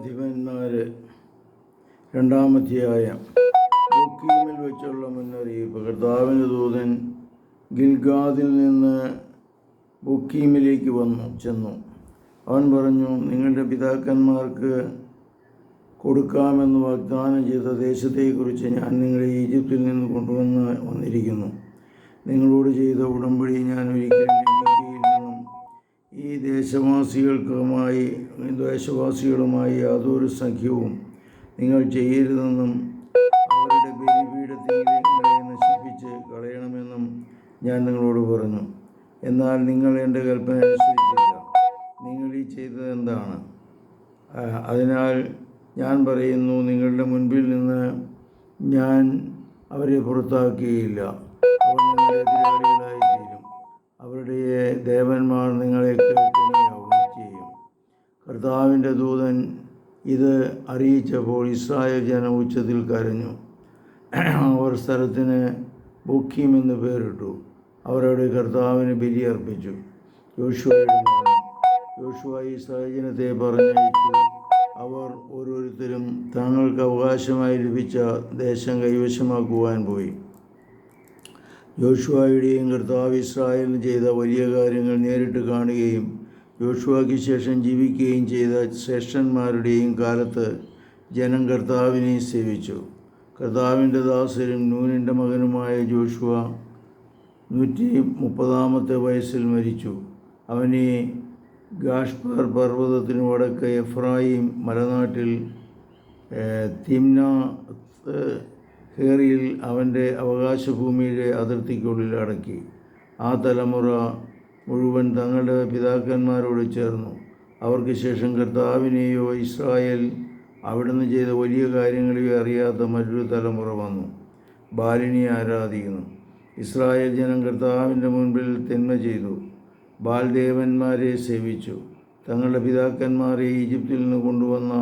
ന്യായാധിപന്മാർ രണ്ടാമധ്യായം ബുക്കീമിൽ വെച്ചുള്ള മുന്നറിയിപ്പ്. കർത്താവിന്റെ ദൂതൻ ഗിൽഗാദിൽ നിന്ന് ബുക്കീമിലേക്ക് വന്നു ചെന്നു. അവൻ പറഞ്ഞു നിങ്ങളുടെ പിതാക്കന്മാർക്ക് കൊടുക്കാമെന്ന് വാഗ്ദാനം ചെയ്ത ദേശത്തെക്കുറിച്ച് ഞാൻ നിങ്ങളെ ഈജിപ്തിൽ നിന്ന് കൊണ്ടുവന്ന് വന്നിരിക്കുന്നു. നിങ്ങളോട് ചെയ്ത ഉടമ്പടി ഞാൻ ഈ ദേശവാസികൾക്കുമായി ദേശവാസികളുമായി യാതൊരു സഖ്യവും നിങ്ങൾ ചെയ്യരുതെന്നും അവരുടെ ബലിപീഠത്തിൽ നശിപ്പിച്ച് കളയണമെന്നും ഞാൻ നിങ്ങളോട് പറഞ്ഞു. എന്നാൽ നിങ്ങൾ എന്റെ കൽപ്പന അനുസരിച്ചില്ല. നിങ്ങൾ ഈ ചെയ്തത് എന്താണ്? അതിനാൽ ഞാൻ പറയുന്നു നിങ്ങളുടെ മുൻപിൽ നിന്ന് ഞാൻ അവരെ പുറത്താക്കിയില്ല അവർ നിങ്ങളുടെ എതിരാളികളായി തീരും അവരുടെ ദേവന്മാർ നിങ്ങളെ ചെയ്യും കർത്താവിന്റെ ദൂതൻ ഇത് അറിയിച്ചപ്പോൾ ഇസ്രായേൽ ജനം ഉച്ചത്തിൽ കരഞ്ഞു. അവർ സ്ഥലത്തിന് ബുക്കീം എന്ന് പേരിട്ടു. അവരവിടെ കർത്താവിന് ബലി അർപ്പിച്ചു. യോശുവ ഇസ്രായേൽ ജനത്തെ പറഞ്ഞയച്ചു അവർ ഓരോരുത്തരും തങ്ങൾക്ക് അവകാശമായി ലഭിച്ച ദേശം കൈവശമാക്കുവാൻ പോയി. യോശുവയുടെയും കർത്താവ് ഇസ്രായേലിന് ചെയ്ത വലിയ കാര്യങ്ങൾ നേരിട്ട് കാണുകയും യോശുവയ്ക്ക് ശേഷം ജീവിക്കുകയും ചെയ്ത ശ്രേഷ്ഠന്മാരുടെയും കാലത്ത് ജനം കർത്താവിനെ സേവിച്ചു. കർത്താവിന്റെ ദാസരും നൂനിന്റെ മകനുമായ ജോഷുവ നൂറ്റി മുപ്പതാമത്തെ വയസ്സിൽ മരിച്ചു. അവനെ ഗാഷ്പർ പർവതത്തിന് വടക്ക് എഫ്രായിം മലനാട്ടിൽ തിംന ഹേറിയിൽ അവന്റെ അവകാശഭൂമിയുടെ അതിർത്തിക്കുള്ളിൽ അടക്കി. ആ തലമുറ മുഴുവൻ തങ്ങളുടെ പിതാക്കന്മാരോട് ചേർന്നു. അവർക്ക് ശേഷം കർത്താവിനെയോ ഇസ്രായേൽ അവിടുന്ന് ചെയ്ത വലിയ കാര്യങ്ങളെയോ അറിയാത്ത മറ്റൊരു തലമുറ വന്നു. ബാലിനെ ആരാധിക്കുന്നു. ഇസ്രായേൽ ജനം കർത്താവിന്റെ മുൻപിൽ തിന്മ ചെയ്തു. ബാൽദേവന്മാരെ സേവിച്ചു. തങ്ങളുടെ പിതാക്കന്മാരെ ഈജിപ്തിൽ നിന്ന് കൊണ്ടുവന്ന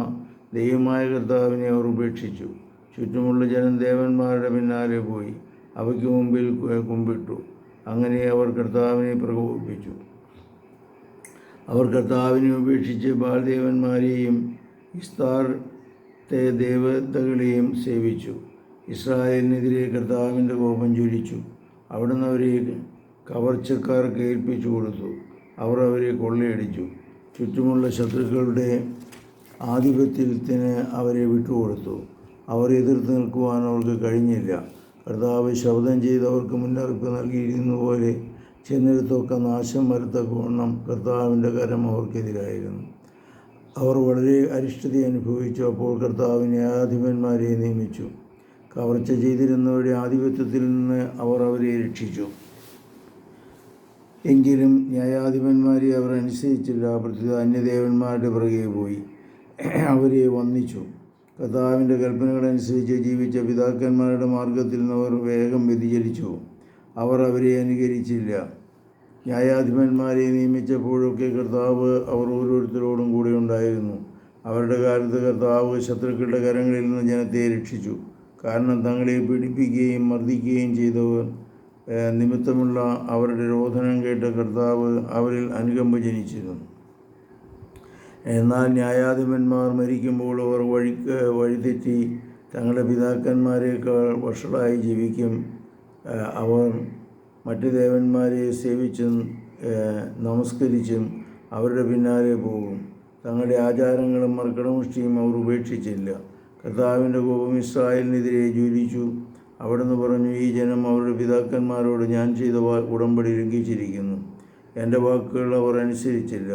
ദൈവമായ കർത്താവിനെ അവർ ഉപേക്ഷിച്ചു. ചുറ്റുമുള്ള ജനം ദേവന്മാരുടെ പിന്നാലെ പോയി. അവയ്ക്ക് മുമ്പിൽ കുമ്പിട്ടു. അങ്ങനെ അവർ കർത്താവിനെ പ്രകോപിപ്പിച്ചു. അവർ കർത്താവിനെ ഉപേക്ഷിച്ച് ബാൽദേവന്മാരെയും ഇസ്താർത്തെ ദേവതകളെയും സേവിച്ചു. ഇസ്രായേലിനെതിരെ കർത്താവിന്റെ കോപം ജ്വലിച്ചു. അവിടുന്ന് അവരെ കവർച്ചക്കാർക്ക് ഏൽപ്പിച്ചു കൊടുത്തു. അവർ അവരെ കൊള്ളയടിച്ചു. ചുറ്റുമുള്ള ശത്രുക്കളുടെ ആധിപത്യത്തിന് അവരെ വിട്ടുകൊടുത്തു. അവർ എതിർത്ത് നിൽക്കുവാൻ അവർക്ക് കഴിഞ്ഞില്ല. കർത്താവ് ശബ്ദം ചെയ്തവർക്ക് മുന്നറിയിപ്പ് നൽകിയിരുന്ന പോലെ ചെന്നിടത്തൊക്കെ നാശം വരുത്തക്കോണം കർത്താവിന്റെ കരം അവർക്കെതിരായിരുന്നു. അവർ വളരെ അരിഷ്ടത അനുഭവിച്ചു അപ്പോൾ കർത്താവ് ന്യായാധിപന്മാരെ നിയമിച്ചു. കവർച്ച ചെയ്തിരുന്നവരുടെ ആധിപത്യത്തിൽ നിന്ന് അവർ അവരെ രക്ഷിച്ചു. എങ്കിലും ന്യായാധിപന്മാരെ അവർ അനുസരിച്ചില്ല. പ്രത്യേക അന്യദേവന്മാരുടെ പുറകെ പോയി. അവരെ വന്നിച്ചു കർത്താവിന്റെ കൽപ്പനകളനുസരിച്ച് ജീവിച്ച പിതാക്കന്മാരുടെ മാർഗത്തിൽ നിന്ന് അവർ വേഗം വ്യതിചലിച്ചു. അവർ അവരെ അനുകരിച്ചില്ല. ന്യായാധിപന്മാരെ നിയമിച്ചപ്പോഴൊക്കെ കർത്താവ് അവർ ഓരോരുത്തരോടും കൂടെ ഉണ്ടായിരുന്നു. അവരുടെ കാലത്ത് കർത്താവ് ശത്രുക്കളുടെ കരങ്ങളിൽ നിന്ന് ജനത്തെ രക്ഷിച്ചു. കാരണം തങ്ങളെ പീഡിപ്പിക്കുകയും മർദ്ദിക്കുകയും ചെയ്തവർ നിമിത്തമുള്ള അവരുടെ രോധനം കേട്ട കർത്താവ് അവരിൽ അനുകമ്പ ജനിച്ചിരുന്നു. എന്നാൽ ന്യായാധിപന്മാർ മരിക്കുമ്പോൾ അവർ വഴിക്ക് വഴിതെറ്റി തങ്ങളുടെ പിതാക്കന്മാരെക്കാൾ വഷളായി ജീവിക്കും. അവർ മറ്റു ദേവന്മാരെ സേവിച്ചും നമസ്കരിച്ചും അവരുടെ പിന്നാലെ പോകും. തങ്ങളുടെ ആചാരങ്ങളും മർക്കടമുഷ്ടിയും അവർ ഉപേക്ഷിച്ചില്ല. കർത്താവിന്റെ കോപം ഇസ്രായേലിനെതിരെ ജ്വലിച്ചു. അവിടുന്ന് പറഞ്ഞു ഈ ജനം അവരുടെ പിതാക്കന്മാരോട് ഞാൻ ചെയ്ത ഉടമ്പടി ലംഘിച്ചിരിക്കുന്നു. എന്റെ വാക്കുകൾ അവർ അനുസരിച്ചില്ല.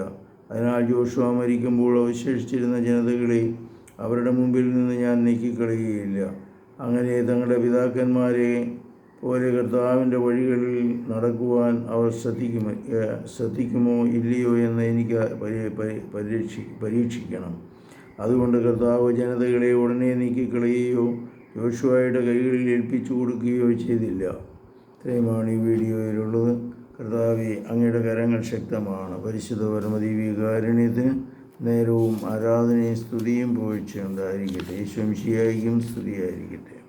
അതിനാൽ ജോഷുവ മരിക്കുമ്പോൾ അവശേഷിച്ചിരുന്ന ജനതകളെ അവരുടെ മുമ്പിൽ നിന്ന് ഞാൻ നീക്കിക്കളയുകയില്ല. അങ്ങനെ തങ്ങളുടെ പിതാക്കന്മാരെ പോലെ കർത്താവിന്റെ വഴികളിൽ നടക്കുവാൻ അവർ ശ്രദ്ധിക്കുമോ ശ്രദ്ധിക്കുമോ ഇല്ലയോ എന്ന് എനിക്ക് പരി- പരി- പരീക്ഷി പരീക്ഷിക്കണം. അതുകൊണ്ട് കർത്താവ് ജനതകളെ ഉടനെ നീക്കിക്കളയുകയോ യോശുവയുടെ കൈകളിൽ ഏൽപ്പിച്ചു കൊടുക്കുകയോ ചെയ്തില്ല. ഇത്രയുമാണ് ഈ വീഡിയോയിലുള്ളത്. കർത്താവെ അങ്ങയുടെ കരങ്ങൾ ശക്തമാണ്. പരിശുദ്ധ പരമദീവികാരുണ്യത്തിന് നേരവും ആരാധനയും സ്തുതിയും പോഴ്ചയുണ്ടായിരിക്കട്ടെ ഈശ്വംശിയായിരിക്കും സ്തുതിയായിരിക്കട്ടെ.